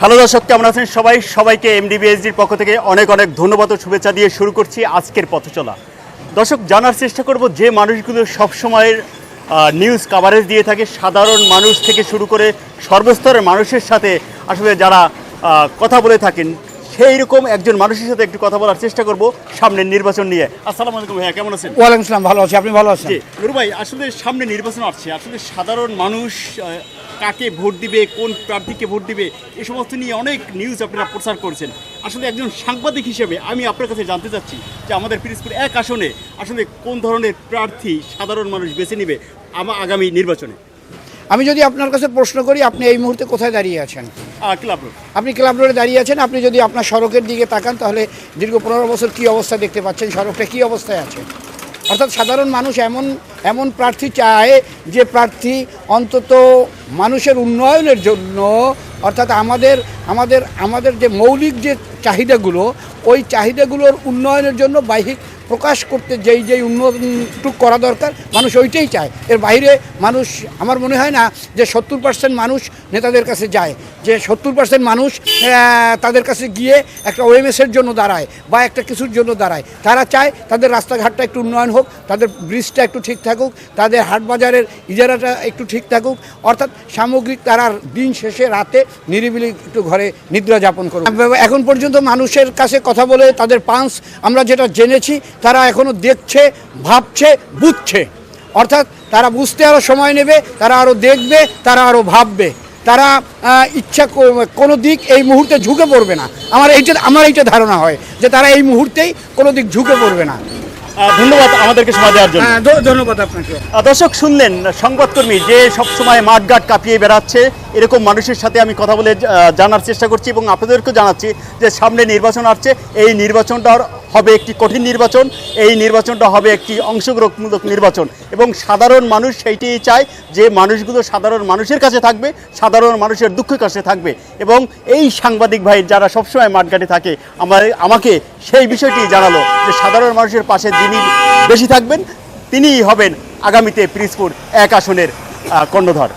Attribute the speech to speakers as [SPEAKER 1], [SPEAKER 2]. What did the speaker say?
[SPEAKER 1] Hello দর্শক কেমন আছেন সবাই? সবাইকে এমডিবিএসডির পক্ষ থেকে অনেক অনেক ধন্যবাদ ও শুভেচ্ছা দিয়ে শুরু করছি আজকের পথ চলা দর্শক জানার চেষ্টা করব যে মানুষগুলো সবসময়ের নিউজ কাভারেজ দিয়ে থাকে সাধারণ মানুষ থেকে শুরু করে সর্বস্তরের মানুষের সাথে আসলে যারা কথা বলে থাকেন সেই রকম একজন মানুষের সাথে একটু কথা বলার চেষ্টা করব সামনের নির্বাচন নিয়ে। আসসালামু আলাইকুম ভাইয়া কেমন আছেন?
[SPEAKER 2] ওয়ালাইকুম আসসালাম ভালো আছি। আপনি ভালো আছেন?
[SPEAKER 1] জি ভাই আসলে সামনে নির্বাচন আসছে। আসলে সাধারণ মানুষ কাকে ভোট দিবে কোন প্রার্থীকে ভোট দিবে এ সমস্ত নিয়ে অনেক নিউজ আপনারা প্রচার করছেন। আসলে একজন সাংবাদিক হিসেবে আমি আপনার কাছে জানতে চাচ্ছি যে আমাদের পিরিজপুর এক আসনে আসলে কোন ধরনের প্রার্থী সাধারণ মানুষ বেছে নেবে আমার আগামী নির্বাচনে?
[SPEAKER 2] আমি যদি আপনার কাছে প্রশ্ন করি আপনি এই মুহূর্তে কোথায় দাঁড়িয়ে আছেন?
[SPEAKER 1] Club road.
[SPEAKER 2] আপনি ক্লাব রোডে দাঁড়িয়ে আছেন আপনি যদি আপনার সড়কের দিকে তাকান তাহলে দীর্ঘ পনেরো বছর কী অবস্থা দেখতে পাচ্ছেন? সড়কটা কী অবস্থায় আছে? অর্থাৎ সাধারণ মানুষ এমন এমন প্রার্থী চায় যে প্রার্থী অন্তত মানুষের উন্নয়নের জন্য, অর্থাৎ আমাদের আমাদের আমাদের যে মৌলিক যে চাহিদাগুলো, ওই চাহিদাগুলোর উন্নয়নের জন্য বাহ্যিক প্রকাশ করতে যেই যেই উন্নয়নটুক করা দরকার, মানুষ ওইটাই চায়। এর বাইরে মানুষ, আমার মনে হয় না যে সত্তর পার্সেন্ট মানুষ নেতাদের কাছে যায়। যে সত্তর পার্সেন্ট মানুষ তাদের কাছে গিয়ে একটা ওএমএসের জন্য দাঁড়ায় বা একটা কিছুর জন্য দাঁড়ায়। তারা চায় তাদের রাস্তাঘাটটা একটু উন্নয়ন হোক, তাদের ব্রিজটা একটু ঠিক থাকুক, তাদের হাট বাজারের ইজারাটা একটু ঠিক থাকুক, অর্থাৎ সামগ্রিক তারা দিন শেষে রাতে নিরিবিলি একটু ঘরে নিদ্রা যাপন করুক। এখন পর্যন্ত মানুষের কাছে কথা বলে তাদের পান্স আমরা যেটা জেনেছি, তারা এখনও দেখছে, ভাবছে, বুঝছে। অর্থাৎ তারা বুঝতে আরও সময় নেবে, তারা আরও দেখবে, তারা আরও ভাববে। তারা ইচ্ছা কোনো দিক এই মুহূর্তে ঝুঁকে পড়বে না। আমার এইটা আমার এইটা ধারণা হয় যে তারা এই মুহূর্তেই কোনো দিক ঝুঁকে পড়বে না।
[SPEAKER 1] ধন্যবাদ আমাদেরকে সময় দেওয়ার জন্য।
[SPEAKER 2] হ্যাঁ, ধন্যবাদ আপনাকে।
[SPEAKER 1] দর্শক শুনলেন সংবাদকর্মী যে সবসময় মাঠঘাট কাঁপিয়ে বেড়াচ্ছে এরকম মানুষের সাথে আমি কথা বলে জানার চেষ্টা করছি এবং আপনাদেরকেও জানাচ্ছি যে সামনে নির্বাচন আসছে এই নির্বাচনটা হবে একটি কঠিন নির্বাচন, এই নির্বাচনটা হবে একটি অংশগ্রহণমূলক নির্বাচন। এবং সাধারণ মানুষ সেইটাই চায় যে মানুষগুলো সাধারণ মানুষের কাছে থাকবে, সাধারণ মানুষের দুঃখের কাছে থাকবে। এবং এই সাংবাদিক ভাই যারা সবসময় মাঠঘাটে থাকে, আমার, আমাকে সেই বিষয়টি জানালো যে সাধারণ মানুষের পাশে যিনি বেশি থাকবেন, তিনিই হবেন আগামীতে পিরিজপুর এক আসনের কর্ণধর।